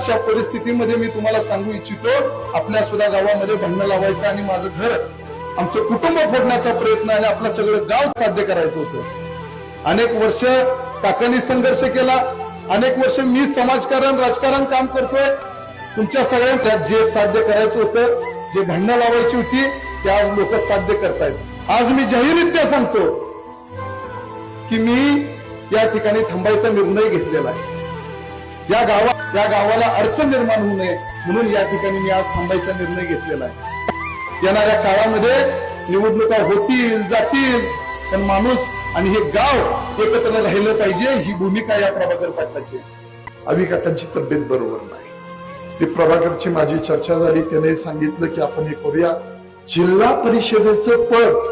अशा परिस्थितीमध्ये मी तुम्हाला सांगू इच्छितो आपल्या सुद्धा गावामध्ये भांडणं लावायचं आणि माझं घर आमचं कुटुंब फोडण्याचा प्रयत्न आणि आपलं सगळं गाव साध्य करायचं होतं. अनेक वर्ष काकांनी संघर्ष केला अनेक वर्ष मी समाजकारण राजकारण काम करतोय. तुमच्या सगळ्यांचा जे साध्य करायचं होतं जे भांडणं लावायची होती ते आज लोक साध्य करतायत. आज मी जाहीररित्या सांगतो की मी या ठिकाणी थांबायचा निर्णय घेतलेला आहे. या गावा या गावाला अडचण निर्माण होऊ नये म्हणून या ठिकाणी मी आज थांबायचा निर्णय घेतलेला आहे. येणाऱ्या काळामध्ये निवडणुका होतील जातील पण माणूस आणि हे गाव एकत्र राहिलं पाहिजे ही भूमिका या प्रभाकर पाटलाची आहे. अभि काकांची तब्येत बरोबर नाही. ते प्रभाकरची माझी चर्चा झाली त्याने सांगितलं की आपण हे करूया. जिल्हा परिषदेचं पद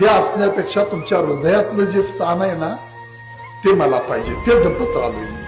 हे असण्यापेक्षा तुमच्या हृदयातलं जे स्थान आहे ना ते मला पाहिजे ते जपत आलोय मी